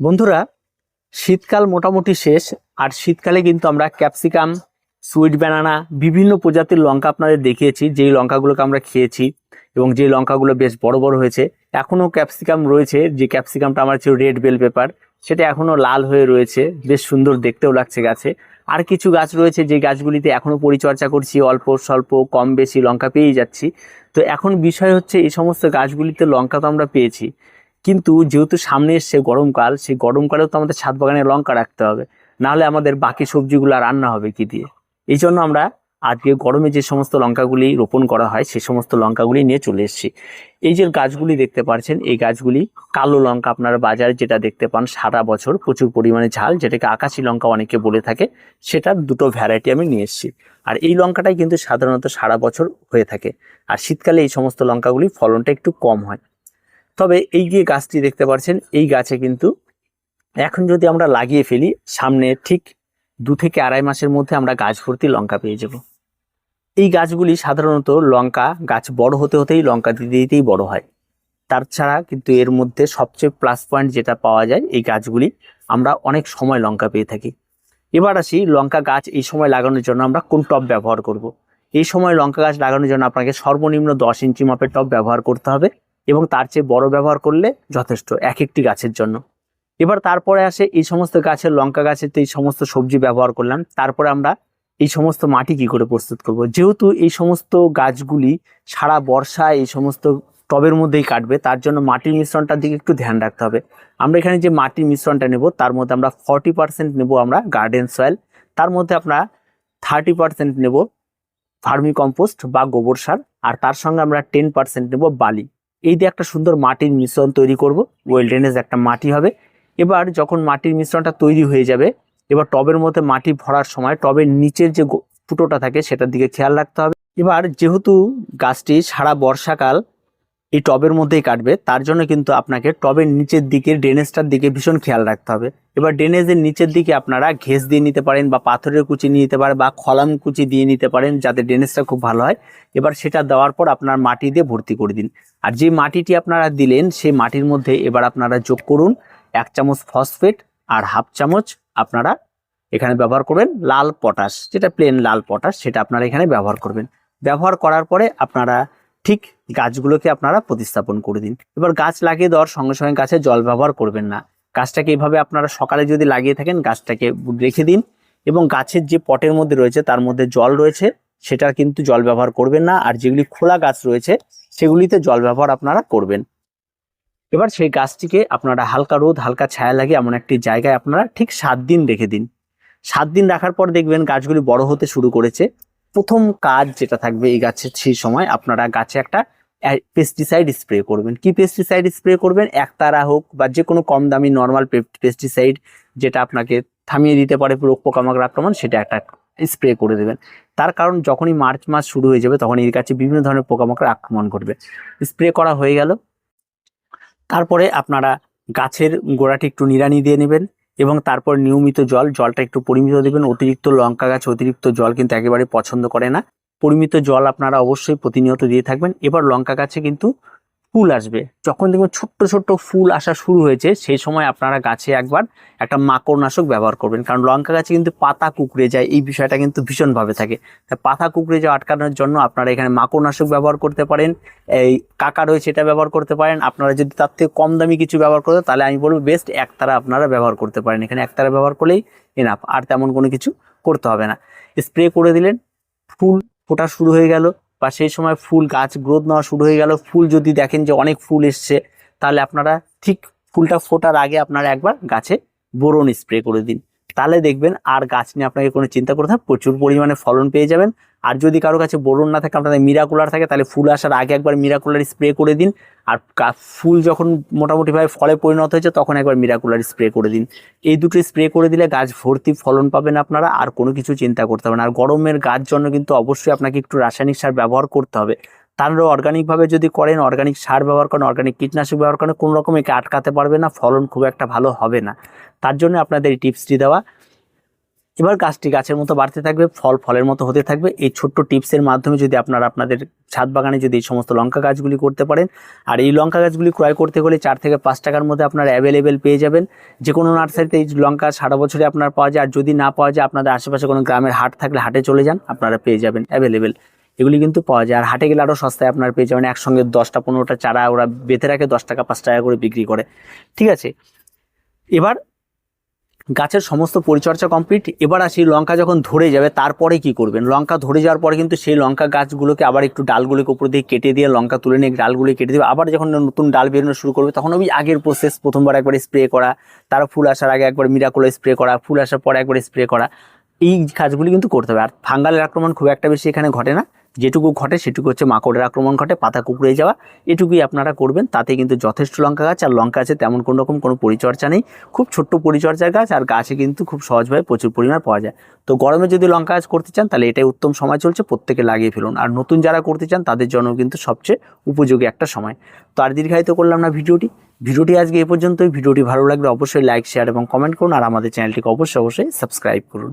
বন্ধুরা, শীতকাল মোটামুটি শেষ, আর শীতকালে কিন্তু আমরা ক্যাপসিকাম, সুইট ব্যানানা, বিভিন্ন প্রজাতির লঙ্কা আপনাদের দেখিয়েছি, যেই লঙ্কাগুলোকে আমরা খেয়েছি এবং যেই লঙ্কাগুলো বেশ বড় বড় হয়েছে। এখনও ক্যাপসিকাম রয়েছে, যে ক্যাপসিকামটা আমার ছিল রেড বেল পেপার, সেটা এখনও লাল হয়ে রয়েছে, বেশ সুন্দর দেখতেও লাগছে গাছে। আর কিছু গাছ রয়েছে, যে গাছগুলিতে এখনও পরিচর্যা করছি, অল্প স্বল্প, কম বেশি লঙ্কা পেয়েই যাচ্ছি। তো এখন বিষয় হচ্ছে, এই সমস্ত গাছগুলিতে লঙ্কা তো আমরা পেয়েছি। কিন্তু যেহেতু সামনে এসছে গরমকাল, সেই গরমকালেও তো আমাদের ছাদ বাগানে লঙ্কা রাখতে হবে। নাহলে আমাদের বাকি সবজিগুলো রান্না হবে কি দিয়ে? এই জন্য আমরা আজকে গরমে যে সমস্ত লঙ্কাগুলি রোপণ করা হয় সেই সমস্ত লঙ্কাগুলি নিয়ে চলে এসেছি। এই যে গাছগুলি দেখতে পাচ্ছেন, এই গাছগুলি কালো লঙ্কা আপনারা বাজারে যেটা দেখতে পান, সারা বছর প্রচুর পরিমাণে ঝাল, যেটাকে আকাশি লঙ্কা অনেকে বলে থাকে সেটার দুটো ভ্যারাইটি আমি নিয়ে এসেছি। আর এই লঙ্কাটাই কিন্তু সাধারণত সারা বছর হয়ে থাকে। আর শীতকালে এই সমস্ত লঙ্কাগুলি ফলনটা একটু কম হয়। তবে এই যে গাছটি দেখতে পাচ্ছেন, এই গাছে কিন্তু এখন যদি আমরা লাগিয়ে ফেলি, সামনে ঠিক দু থেকে আড়াই মাসের মধ্যে আমরা গাছ ভর্তি লঙ্কা পেয়ে যাব। এই গাছগুলি সাধারণত লঙ্কা গাছ বড় হতে হতেই লঙ্কা দিতে দিতেই বড় হয়। তাছাড়া কিন্তু এর মধ্যে সবচেয়ে প্লাস পয়েন্ট যেটা পাওয়া যায়, এই গাছগুলি আমরা অনেক সময় লঙ্কা পেয়ে থাকি। এবার আসি লঙ্কা গাছ এই সময় লাগানোর জন্য আমরা কোন টব ব্যবহার করব। এই সময় লঙ্কা গাছ লাগানোর জন্য আপনাকে সর্বনিম্ন দশ ইঞ্চি মাপের টব ব্যবহার করতে হবে। এবং তার চেয়ে বড় ব্যবহার করলে যথেষ্ট এক একটি গাছের জন্য। এবার তারপরে আসে এই সমস্ত গাছের লঙ্কা গাছের তো এই সমস্ত সবজি ব্যবহার করলাম। তারপরে আমরা এই সমস্ত মাটি কি করে প্রস্তুত করব? যেহেতু এই সমস্ত গাছগুলি সারা বর্ষা এই সমস্ত টবের মধ্যেই কাটবে, তার জন্য মাটির মিশ্রণটার দিকে একটু ধ্যান রাখতে হবে। আমরা এখানে যে মাটির মিশ্রণটা নেব, তার মধ্যে আমরা ফর্টি পার্সেন্ট নেব আমরা গার্ডেন সয়েল। তার মধ্যে আমরা থার্টি পার্সেন্ট নেব ফার্মি কম্পোস্ট বা গোবর সার। আর তার সঙ্গে আমরা টেন পার্সেন্ট নেব বালি। এই দিয়ে একটা সুন্দর মাটির মিশ্রণ তৈরি করব। ওয়েল ড্রেনেজ একটা মাটি হবে। এবার যখন মাটির মিশ্রণটা তৈরি হয়ে যাবে, এবার টবের মধ্যে মাটি ভরার সময় টবের নিচের যে ফুটোটা থাকে সেটার দিকে খেয়াল রাখতে হবে। এবার যেহেতু গাছটি সারা বর্ষাকাল এই টবের মধ্যেই কাটবে। তার জন্য কিন্তু আপনাকে টবের নিচের দিকে, ড্রেনেজটার দিকে ভীষণ খেয়াল রাখতে হবে। এবার ড্রেনেজের নিচের দিকে আপনারা ঘেস দিয়ে নিতে পারেন বা পাথরের কুচি নিয়ে নিতে পারেন বা খলাম কুচি দিয়ে নিতে পারেন যাতে ড্রেনেজটা খুব ভালো হয়। এবার সেটা দেওয়ার পর আপনার মাটি দিয়ে ভর্তি করে দিন। আর যে মাটিটি আপনারা দিলেন, সেই মাটির মধ্যে এবার আপনারা যোগ করুন এক চামচ ফসফেট আর হাফ চামচ আপনারা এখানে ব্যবহার করবেন লাল পটাশ। যেটা প্লেন লাল পটাশ, সেটা আপনারা এখানে ব্যবহার করবেন। ব্যবহার করার পরে আপনারা ঠিক গাছগুলোকে আপনারা প্রতিস্থাপন করে দিন। এবার গাছ লাগিয়ে দেওয়ার সঙ্গে সঙ্গে গাছে জল ব্যবহার করবেন না। গাছটাকে এইভাবে আপনারা সকালে যদি লাগিয়ে থাকেন, গাছটাকে রেখে দিন এবং গাছের যে পটের মধ্যে রয়েছে, তার মধ্যে জল রয়েছে, সেটার কিন্তু জল ব্যবহার করবেন না। আর যেগুলি খোলা গাছ রয়েছে, সেগুলিতে জল ব্যবহার আপনারা করবেন। এবার সেই গাছটিকে আপনারা হালকা রোদ, হালকা ছায়া লাগে এমন একটি জায়গায় আপনারা ঠিক সাত দিন রেখে দিন। সাত দিন রাখার পর দেখবেন গাছগুলি বড় হতে শুরু করেছে। প্রথম কাজ যেটা থাকবে এই গাছের সেই সময়, আপনারা গাছে একটা পেস্টিসাইড স্প্রে করবেন। কি পেস্টিসাইড স্প্রে করবেন? একতারা হোক বা যে কোনো কম দামি নর্মাল পেস্টিসাইড যেটা আপনাকে থামিয়ে দিতে পারে রোগ পোকামাকড় আক্রমণ, সেটা একটা স্প্রে করে দেবেন। তার কারণ যখনই মার্চ মাস শুরু হয়ে যাবে তখন এই গাছে বিভিন্ন ধরনের পোকামাকড় আক্রমণ করবে। স্প্রে করা হয়ে গেল। তারপরে আপনারা গাছের গোড়াটি একটু নিড়ানি দিয়ে নেবেন। এবং তারপর নিয়মিত জল, জলটা একটু পরিমিত দেবেন। অতিরিক্ত লঙ্কা গাছ, অতিরিক্ত জল কিন্তু একেবারে পছন্দ করে না। পরিমিত জল আপনারা অবশ্যই প্রতিনিয়ত দিয়ে থাকবেন। এবার লঙ্কা গাছে কিন্তু ফুল আসবে। যখন দেখবেন ছোট্ট ছোট্ট ফুল আসা শুরু হয়েছে, সেই সময় আপনারা গাছে একবার একটা মাকড়নাশক ব্যবহার করবেন। কারণ লঙ্কা গাছে কিন্তু পাতা কুকড়ে যায়, এই বিষয়টা কিন্তু ভীষণভাবে থাকে। তাই পাতা কুকড়ে যাওয়া আটকানোর জন্য আপনারা এখানে মাকড়নাশক ব্যবহার করতে পারেন। এই কাকা রয়েছে এটা ব্যবহার করতে পারেন। আপনারা যদি তার থেকে কম দামি কিছু ব্যবহার করতে তাহলে আমি বলব বেস্ট একতারা আপনারা ব্যবহার করতে পারেন। এখানে একতারা ব্যবহার করলেই এনাফ আর তেমন কোনো কিছু করতে হবে না। স্প্রে করে দিলেন, ফুল ফোটা শুরু হয়ে গেল। বা সেই সময় ফুল গাছ গ্রোথ নেওয়া শুরু হয়ে গেল, ফুল যদি দেখেন যে অনেক ফুল এসছে, তাহলে আপনারা ঠিক ফুলটা ফোটার আগে আপনারা একবার গাছে বোরন স্প্রে করে দিন। তাহলে দেখবেন আর গাছ নিয়ে আপনাকে কোনো চিন্তা করতে হবে প্রচুর পরিমাণে ফলন পেয়ে যাবেন। আর যদি কারও কাছে বোরন না থাকে, আপনাদের মিরাকুলার থাকে, তাহলে ফুল আসার আগে একবার মিরাকুলার স্প্রে করে দিন। আর ফুল যখন মোটামুটিভাবে ফলে পরিণত হয়েছে, তখন একবার মিরাকুলার স্প্রে করে দিন। এই দুটো স্প্রে করে দিলে গাছ ভর্তি ফলন পাবেন আপনারা, আর কোনো কিছু চিন্তা করতে হবে না। আর গরমের গাছ জন্য কিন্তু অবশ্যই আপনাকে একটু রাসায়নিক সার ব্যবহার করতে হবে। তাহলে অর্গানিকভাবে যদি করেন অর্গানিক সার ব্যবহার করেন অর্গানিক কীটনাশক ব্যবহার করেন, কোনো রকম একে আটকাতে পারবে না, ফলন খুব একটা ভালো হবে না। তার জন্য আপনাদের এই টিপসটি দেওয়া। এবার গাছটি গাছের মতো বাড়তে থাকবে, ফল ফলের মতো হতে থাকবে। এই ছোট্ট টিপসের মাধ্যমে যদি আপনারা আপনাদের ছাদ বাগানে যদি এই সমস্ত লঙ্কা গাছগুলি করতে পারেন, আর এই লঙ্কা গাছগুলি ক্রয় করতে হলে চার থেকে পাঁচ টাকার মধ্যে আপনারা অ্যাভেলেবেল পেয়ে যাবেন। যে কোনো নার্সারিতে এই লঙ্কা সারা বছরে আপনার পাওয়া যায়, আর যদি না পাওয়া যায়, আপনাদের আশেপাশে কোনো গ্রামের হাট থাকলে হাটে চলে যান, আপনারা পেয়ে যাবেন অ্যাভেলেবেল এগুলি কিন্তু পাওয়া যায়। আর হাটে গেলে আরও সস্তায় আপনারা পেয়ে যাবেন, একসঙ্গে দশটা, পনেরোটা চারা ওরা বেঁধে রাখে, দশ টাকা, পাঁচ টাকা করে বিক্রি করে। ঠিক আছে? এবার গাছের সমস্ত পরিচর্যা কমপ্লিট এবার আসি লঙ্কা যখন ধরে যাবে, তারপরে কি করবেন? লঙ্কা ধরে যাওয়ার পরে কিন্তু সেই লঙ্কা গাছগুলোকে আবার একটু ডালগুলোকে উপর দিয়ে কেটে দিয়ে লঙ্কা তুলে নিয়ে ডালগুলো কেটে দেবে। আবার যখন নতুন ডাল বেরোনো শুরু করবে, তখন ওই আগের প্রসেস প্রথমবার একবার স্প্রে করা তার ফুল আসার আগে একবার মিরাকুলো স্প্রে করা, ফুল আসার পরে একবার স্প্রে করা, এই কাজগুলি কিন্তু করতে হবে। আর ফাঙ্গালের আক্রমণ খুব একটা বেশি এখানে ঘটে না। যেটুকু ঘটে সেটুকু হচ্ছে মাকড়ের আক্রমণ ঘটে, পাতা কুকুরে যাওয়া, এটুকুই আপনারা করবেন। তাতে কিন্তু যথেষ্ট লঙ্কা গাছ, আর লঙ্কা আছে তেমন কোনো রকম কোনো পরিচর্যা নেই। খুব ছোট্ট পরিচর্যার গাছ, আর গাছে কিন্তু খুব সহজভাবে প্রচুর পরিমাণ পাওয়া যায়। তো গরমে যদি লঙ্কা গাছ করতে চান, তাহলে এটাই উত্তম সময় চলছে, প্রত্যেকে লাগিয়ে ফেলুন। আর নতুন যারা করতে চান, তাদের জন্য কিন্তু সবচেয়ে উপযোগী একটা সময়। তো আর দীর্ঘায়িত করলাম না ভিডিওটি। ভিডিওটি আজকে এ পর্যন্তই। ভিডিওটি ভালো লাগলে অবশ্যই লাইক, শেয়ার এবং কমেন্ট করুন, আর আমাদের চ্যানেলটিকে অবশ্যই অবশ্যই সাবস্ক্রাইব করুন।